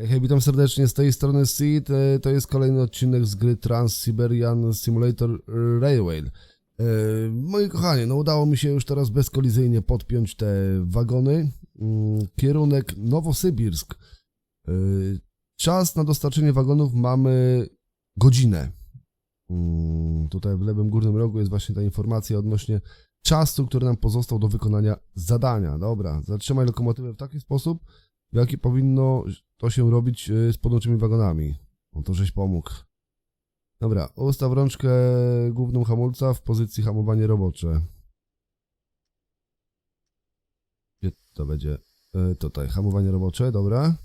Hej, witam serdecznie z tej strony Seed. E, To jest kolejny odcinek z gry Trans-Siberian Simulator Railway. E, Moi kochani, no udało mi się już teraz bezkolizyjnie podpiąć te wagony. Mm, Kierunek Nowosybirsk. E, Czas na dostarczenie wagonów mamy godzinę. Mm, Tutaj w lewym górnym rogu jest właśnie ta informacja odnośnie czasu, który nam pozostał do wykonania zadania. Dobra, zatrzymaj lokomotywę w taki sposób, w jaki powinno to się robić y, z podłączonymi wagonami. No to żeś pomógł. Dobra, ustaw rączkę główną hamulca w pozycji hamowanie robocze. Gdzie to będzie? Y, Tutaj, hamowanie robocze, dobra.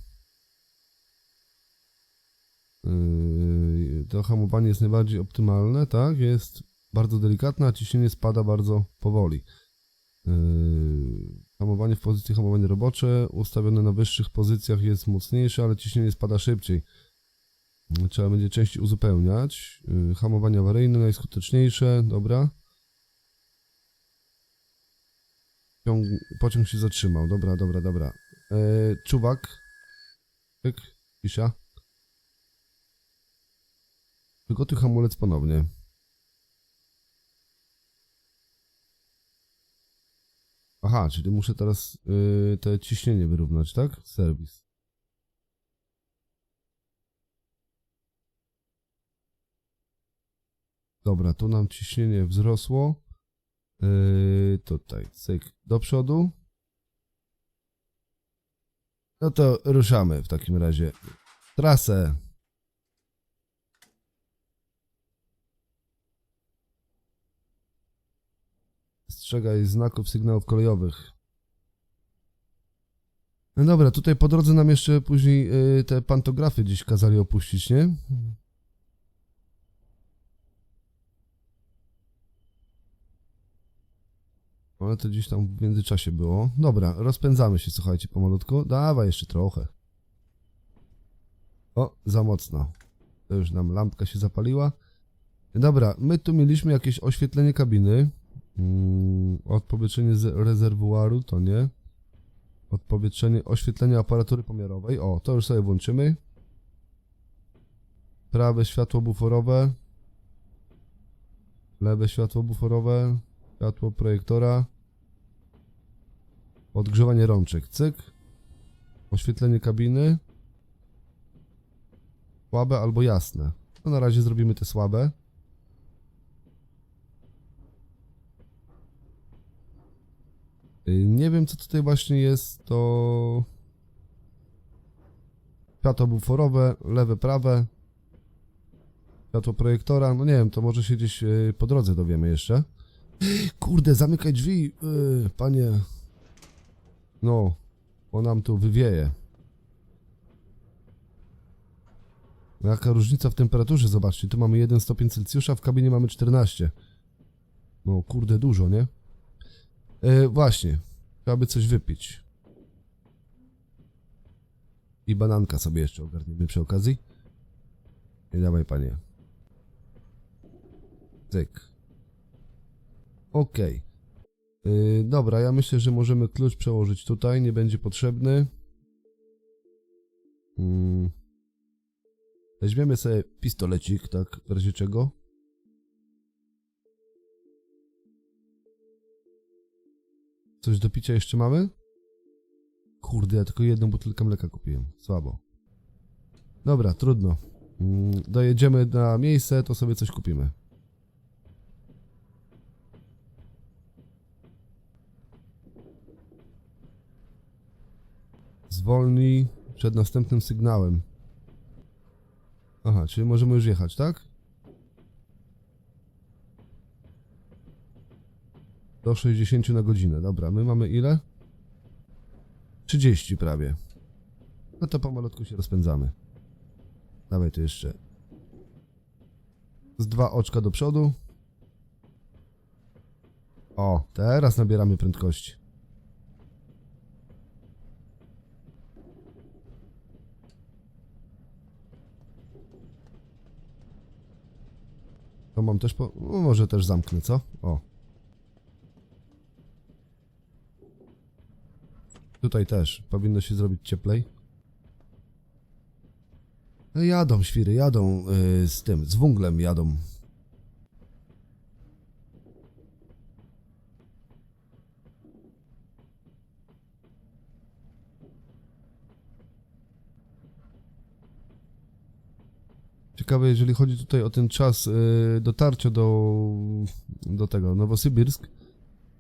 Yy, To hamowanie jest najbardziej optymalne, tak? Jest bardzo delikatne, a ciśnienie spada bardzo powoli. Yy, Hamowanie w pozycji hamowanie robocze, ustawione na wyższych pozycjach jest mocniejsze, ale ciśnienie spada szybciej. Trzeba będzie częściej uzupełniać. Yy, Hamowanie awaryjne najskuteczniejsze, dobra. Ciąg, pociąg się zatrzymał, dobra, dobra, dobra. Yy, czuwak. Pyk, cisza. Przygotuj hamulec ponownie. Aha, czyli muszę teraz yy, te ciśnienie wyrównać, tak? Serwis. Dobra, tu nam ciśnienie wzrosło. Yy, tutaj, cyk, do przodu. No to ruszamy w takim razie. Trasę. Strzegaj znaków sygnałów kolejowych. No dobra, tutaj po drodze nam jeszcze później y, te pantografy gdzieś kazali opuścić, nie? Ale to gdzieś tam w międzyczasie było. Dobra, rozpędzamy się, słuchajcie, pomalutku. Dawaj jeszcze trochę. O, za mocno. To już nam lampka się zapaliła. Dobra, my tu mieliśmy jakieś oświetlenie kabiny. Mm, odpowietrzenie z rezerwuaru to nie. Odpowietrzenie, oświetlenie aparatury pomiarowej. O, to już sobie włączymy. Prawe światło buforowe. Lewe światło buforowe. Światło projektora. Odgrzewanie rączek. Cyk. Oświetlenie kabiny. Słabe albo jasne. No na razie zrobimy te słabe. Nie wiem, co tutaj właśnie jest, to... Światło buforowe, lewe, prawe. Światło projektora, no nie wiem, to może się gdzieś y, po drodze dowiemy jeszcze. Kurde, zamykaj drzwi, y, panie. No, bo nam tu wywieje. Jaka różnica w temperaturze, zobaczcie, tu mamy 1 stopień Celsjusza, w kabinie mamy 14. No, kurde, dużo, nie? E, właśnie. Trzeba by coś wypić. I bananka sobie jeszcze ogarniemy przy okazji. I dawaj, panie. Cyk. Okej. Yy, dobra, ja myślę, że możemy klucz przełożyć tutaj, nie będzie potrzebny. Mm. Weźmiemy sobie pistolecik, tak, w razie czego. Coś do picia jeszcze mamy? Kurde, ja tylko jedną butelkę mleka kupiłem. Słabo. Dobra, trudno. Mm, Dojedziemy na miejsce, to sobie coś kupimy. Zwolnij przed następnym sygnałem. Aha, czyli możemy już jechać, tak? Do 60 na godzinę. Dobra, my mamy ile? 30 prawie. No to pomalutku się rozpędzamy. Dawaj tu jeszcze. Z dwa oczka do przodu. O, teraz nabieramy prędkości. To mam też po... No, może też zamknę, co? O. Tutaj też powinno się zrobić cieplej. No Jadą świry, jadą y, z tym, z wunglem jadą. Ciekawe, jeżeli chodzi tutaj o ten czas y, dotarcia do, do tego, Nowosybirsk,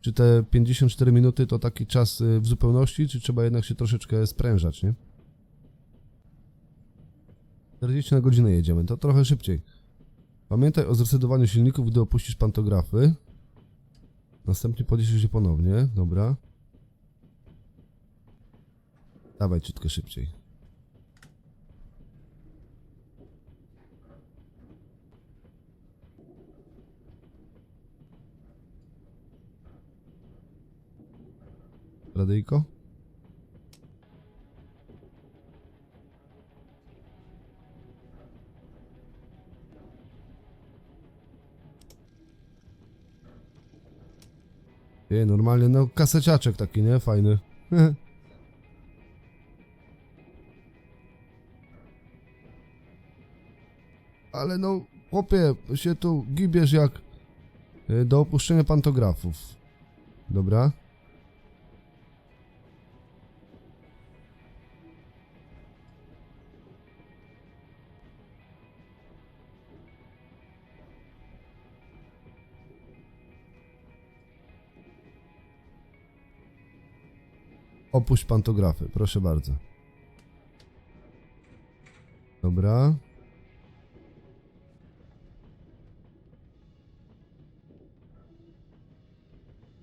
czy te 54 minuty to taki czas y, w zupełności, czy trzeba jednak się troszeczkę sprężać, nie? 40 na godzinę jedziemy, to trochę szybciej. Pamiętaj o zresetowaniu silników, gdy opuścisz pantografy. Następnie podniesiesz się ponownie, dobra. Dawaj ciutkę szybciej. Radyjko? Nie, normalnie, no kaseciaczek taki, nie? Fajny. Ale no, chłopie, się tu gibiesz jak y, do opuszczenia pantografów. Dobra. Opuść pantografy, proszę bardzo. Dobra.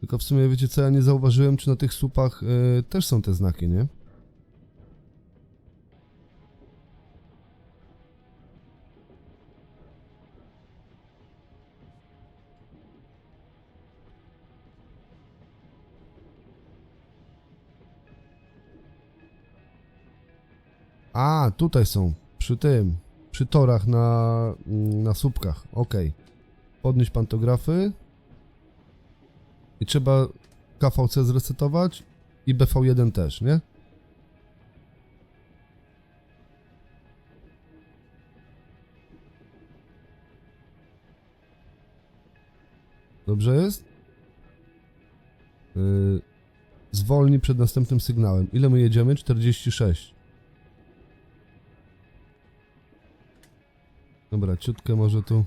Tylko w sumie wiecie co, ja nie zauważyłem, czy na tych słupach y, też są te znaki, nie? A, tutaj są. Przy tym. Przy torach na, mm, na słupkach. Okej. Podnieść pantografy. I trzeba KVC zresetować. I BV1 też, nie? Dobrze jest? Yy, zwolnij przed następnym sygnałem. Ile my jedziemy? 46. Dobra, ciutkę może tu.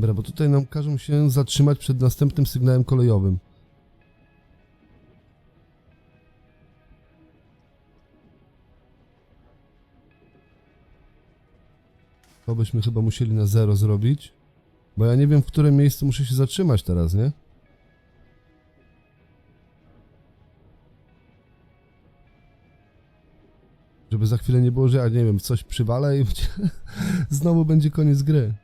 Dobra, bo tutaj nam każą się zatrzymać przed następnym sygnałem kolejowym. To byśmy chyba musieli na zero zrobić. Bo ja nie wiem, w którym miejscu muszę się zatrzymać teraz, nie? Żeby za chwilę nie było, że ja nie wiem, coś przywalę i znowu będzie koniec gry.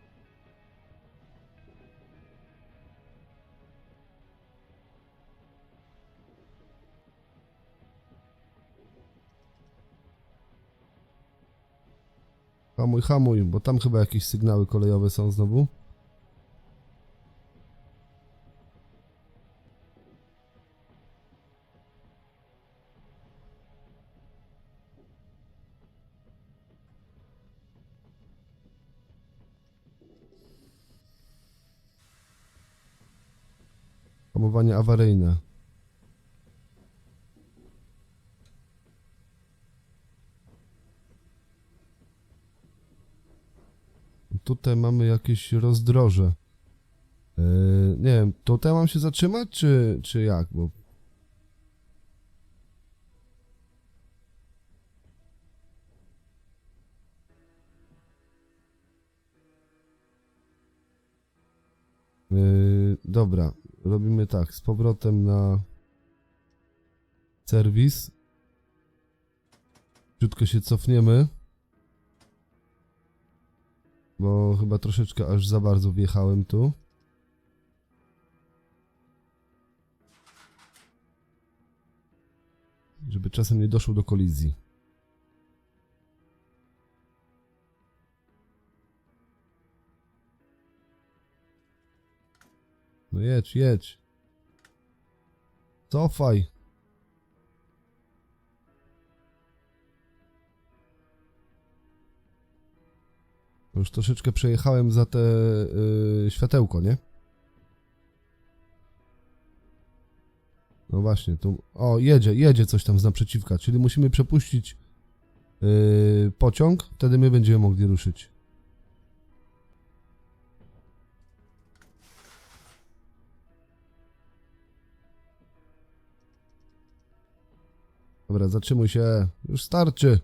Hamuj, hamuj, bo tam chyba jakieś sygnały kolejowe są znowu. Hamowanie awaryjne. tutaj mamy jakieś rozdroże. Yy, nie wiem, tutaj mam się zatrzymać, czy, czy jak? Bo... Yy, dobra, robimy tak, z powrotem na serwis. Krótko się cofniemy. Bo chyba troszeczkę aż za bardzo wjechałem tu. Żeby czasem nie doszło do kolizji. No jedź, jedź. Cofaj. Już troszeczkę przejechałem za te yy, światełko, nie? No właśnie, tu. O, jedzie, jedzie coś tam z naprzeciwka, czyli musimy przepuścić yy, pociąg, wtedy my będziemy mogli ruszyć. Dobra, zatrzymuj się. Już starczy.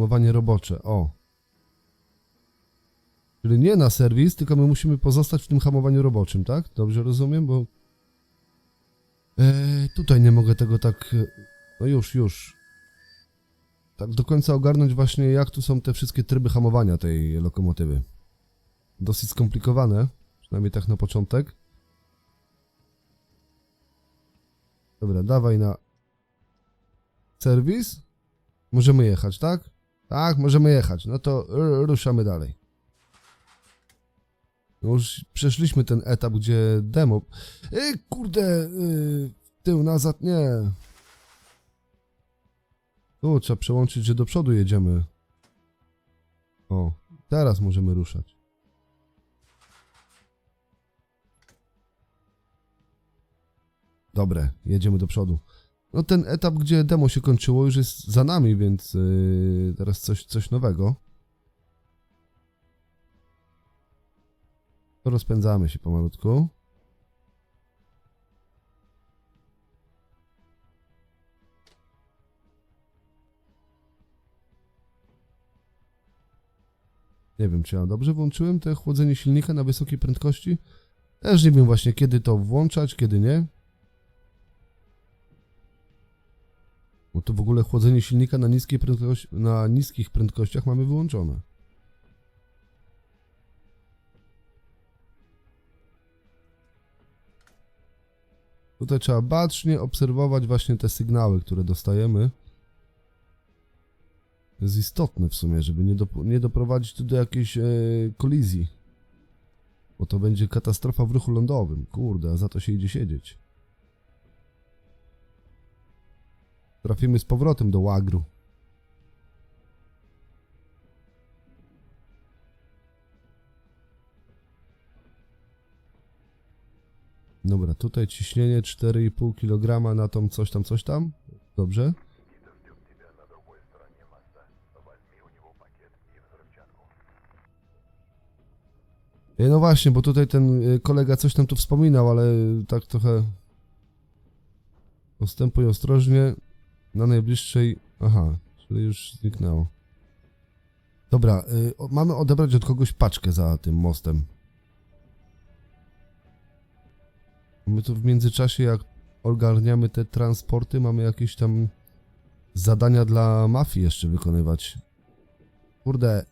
Hamowanie robocze. O. Czyli nie na serwis, tylko my musimy pozostać w tym hamowaniu roboczym, tak? Dobrze rozumiem, bo. Eee, tutaj nie mogę tego tak. No już, już. Tak do końca ogarnąć właśnie, jak tu są te wszystkie tryby hamowania tej lokomotywy. Dosyć skomplikowane, przynajmniej tak na początek. Dobra, dawaj na serwis. Możemy jechać, tak? Tak, możemy jechać. No to ruszamy dalej. Już przeszliśmy ten etap, gdzie demo. Ej, kurde, yy, tył, nazad, nie. Tu trzeba przełączyć, że do przodu jedziemy. O, teraz możemy ruszać. Dobre, jedziemy do przodu. No ten etap, gdzie demo się kończyło, już jest za nami, więc yy, teraz coś, coś nowego. To rozpędzamy się pomalutku. Nie wiem, czy ja dobrze włączyłem te chłodzenie silnika na wysokiej prędkości. Też nie wiem właśnie, kiedy to włączać, kiedy nie. Bo to w ogóle chłodzenie silnika na, niskiej prędkości, na niskich prędkościach mamy wyłączone. Tutaj trzeba bacznie obserwować właśnie te sygnały, które dostajemy. To jest istotne w sumie, żeby nie, nie doprowadzić tu do jakiejś e, kolizji. Bo to będzie katastrofa w ruchu lądowym. Kurde, a za to się idzie siedzieć. Trafimy z powrotem do łagru. Dobra, tutaj ciśnienie 4,5 kg na tą coś tam, coś tam. Dobrze. E, No właśnie, bo tutaj ten e, kolega coś tam tu wspominał, ale tak trochę postępuj ostrożnie na najbliższej... Aha, czyli już zniknęło. Dobra, y, o- mamy odebrać od kogoś paczkę za tym mostem. My tu w międzyczasie, jak ogarniamy te transporty, mamy jakieś tam zadania dla mafii jeszcze wykonywać. Kurde.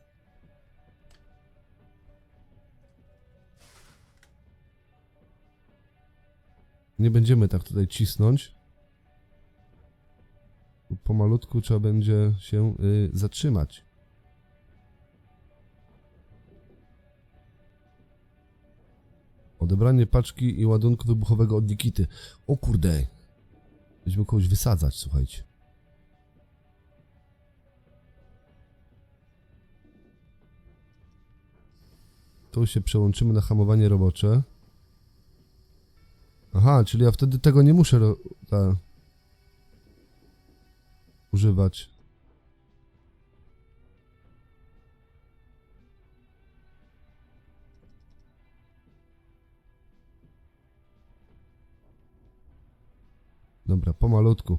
Nie będziemy tak tutaj cisnąć. Pomalutku trzeba będzie się y, zatrzymać. Odebranie paczki i ładunku wybuchowego od Nikity. O kurde. Będziemy kogoś wysadzać, słuchajcie. Tu się przełączymy na hamowanie robocze. Aha, czyli ja wtedy tego nie muszę ta, używać. Dobra, pomalutku.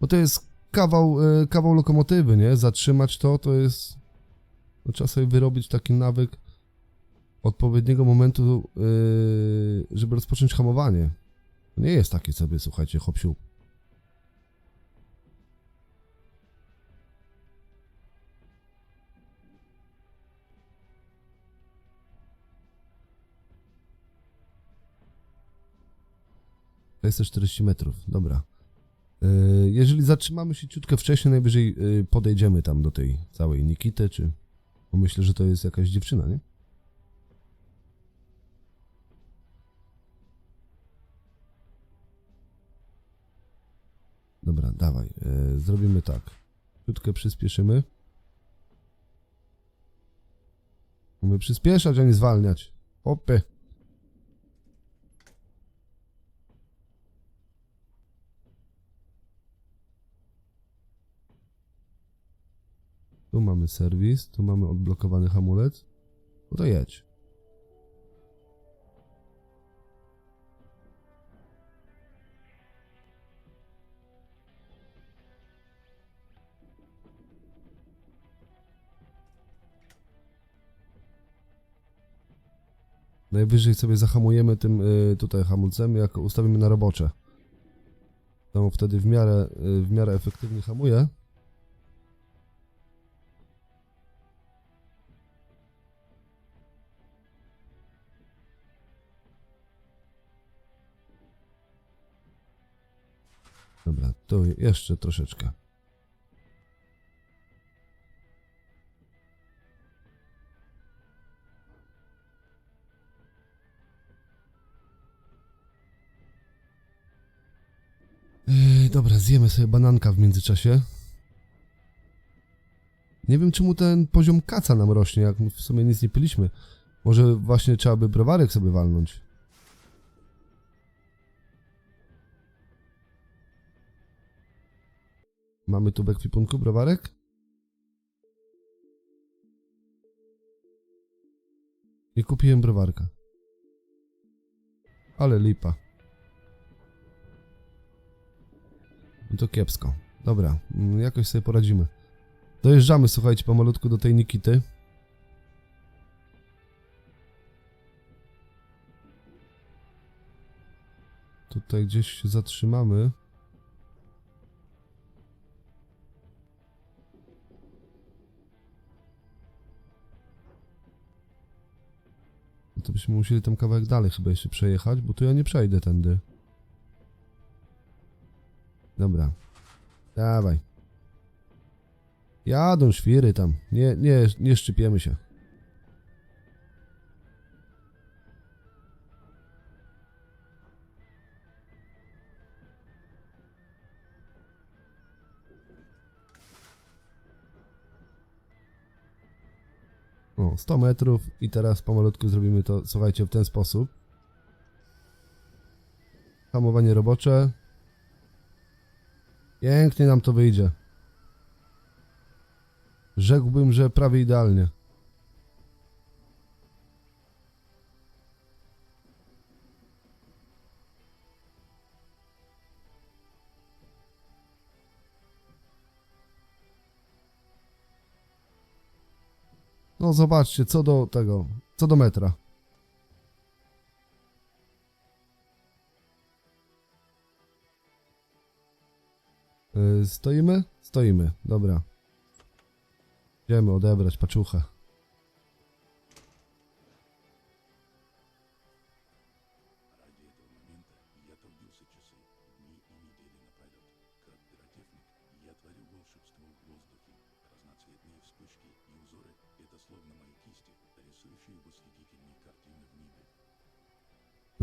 Bo to jest kawał, e, kawał lokomotywy, nie? Zatrzymać to, to jest... No, trzeba sobie wyrobić taki nawyk odpowiedniego momentu, e, żeby rozpocząć hamowanie. Nie jest takie sobie, słuchajcie, hopsiu. 640 metrów, dobra. E, jeżeli zatrzymamy się ciutkę wcześniej, najwyżej e, podejdziemy tam do tej całej Nikity, czy... Bo myślę, że to jest jakaś dziewczyna, nie? Dobra, dawaj. E, zrobimy tak. Ciutkę przyspieszymy. Mamy przyspieszać, a nie zwalniać. Opy. Serwis, tu mamy odblokowany hamulec. No to jedź. Najwyżej sobie zahamujemy tym y, tutaj hamulcem, jak ustawimy na robocze. To wtedy w miarę, y, w miarę efektywnie hamuje. Dobra, tu jeszcze troszeczkę. Yy, dobra, zjemy sobie bananka w międzyczasie. Nie wiem, czemu ten poziom kaca nam rośnie, jak w sumie nic nie piliśmy. Może właśnie trzeba by browarek sobie walnąć. Mamy tu w ekwipunku browarek? Nie kupiłem browarka. Ale lipa. No to kiepsko. Dobra, mm, jakoś sobie poradzimy. Dojeżdżamy, słuchajcie, pomalutku do tej Nikity. Tutaj gdzieś się zatrzymamy. To byśmy musieli tam kawałek dalej chyba jeszcze przejechać, bo tu ja nie przejdę tędy. Dobra. Dawaj. Jadą świry tam. Nie, nie, nie szczypiemy się. O, 100 metrów i teraz pomalutku zrobimy to, słuchajcie, w ten sposób. Hamowanie robocze. Pięknie nam to wyjdzie. Rzekłbym, że prawie idealnie. No zobaczcie, co do tego, co do metra. Yy, Stoimy? Stoimy, dobra. Idziemy odebrać paczuchę.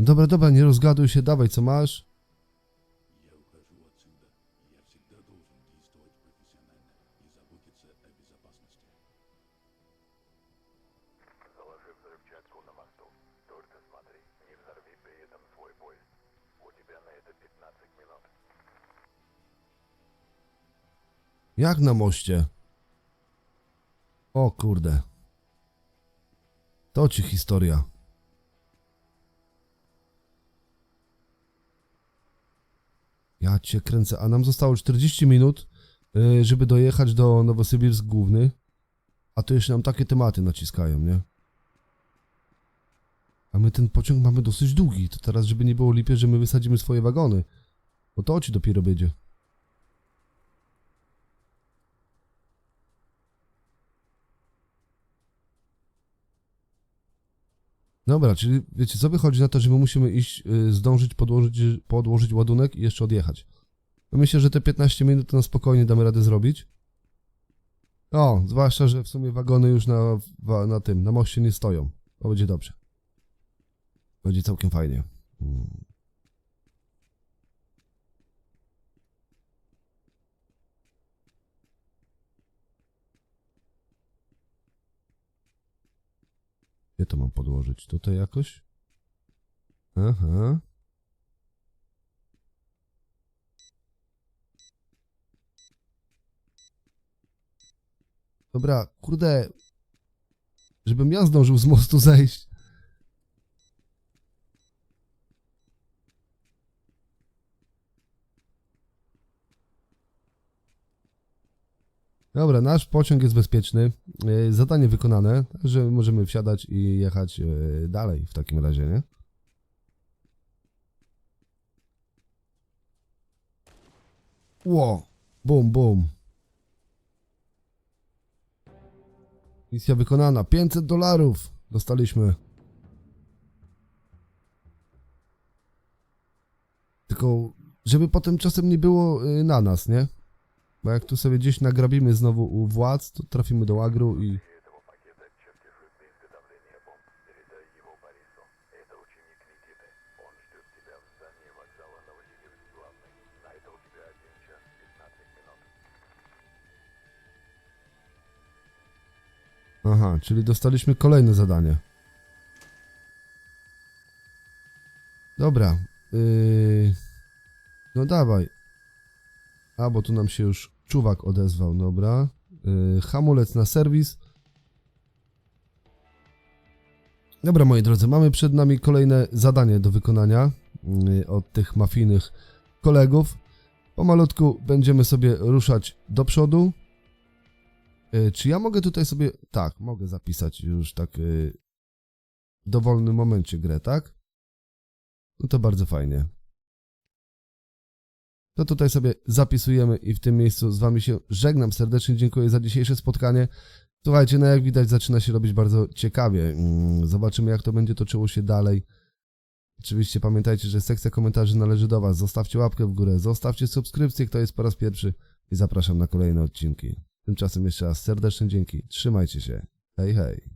Dobra, dobra, nie rozgaduj się, dawaj, co masz? Jak na moście? O kurde. To ci historia. Ja cię kręcę, a nam zostało 40 minut, y, żeby dojechać do Nowosybirsk Główny, a to jeszcze nam takie tematy naciskają, nie? A my ten pociąg mamy dosyć długi, to teraz, żeby nie było lipie, że my wysadzimy swoje wagony. Bo to ci dopiero będzie. Dobra, czyli wiecie co, wychodzi na to, że my musimy iść, y, zdążyć podłożyć, podłożyć ładunek i jeszcze odjechać. No myślę, że te 15 minut to na spokojnie damy radę zrobić. O, zwłaszcza, że w sumie wagony już na, na tym, na moście nie stoją. To będzie dobrze. Będzie całkiem fajnie. Gdzie to mam podłożyć? Tutaj jakoś? Aha. Dobra, kurde. Żebym ja zdążył z mostu zejść. Dobra, nasz pociąg jest bezpieczny. E, Zadanie wykonane, także możemy wsiadać i jechać e, dalej w takim razie, nie? Ło! Bum, bum. Misja wykonana. 500 dolarów dostaliśmy. Tylko, żeby potem czasem nie było y, na nas, nie? Bo jak tu sobie gdzieś nagrabimy znowu u władz, to trafimy do agru i... Aha, czyli dostaliśmy kolejne zadanie. Dobra. Yy... No dawaj. A, bo tu nam się już czuwak odezwał, dobra. Yy, hamulec na serwis. Dobra, moi drodzy, mamy przed nami kolejne zadanie do wykonania yy, od tych mafijnych kolegów. Pomalutku będziemy sobie ruszać do przodu. E, Czy ja mogę tutaj sobie. Tak, mogę zapisać już tak y, w dowolnym momencie grę, tak? No to bardzo fajnie. To tutaj sobie zapisujemy i w tym miejscu z Wami się żegnam. Serdecznie dziękuję za dzisiejsze spotkanie. Słuchajcie, no jak widać, zaczyna się robić bardzo ciekawie. Mm, Zobaczymy, jak to będzie toczyło się dalej. Oczywiście pamiętajcie, że sekcja komentarzy należy do Was. Zostawcie łapkę w górę, zostawcie subskrypcję, kto jest po raz pierwszy i zapraszam na kolejne odcinki. Tymczasem jeszcze raz serdeczne dzięki. Trzymajcie się. Hej, hej.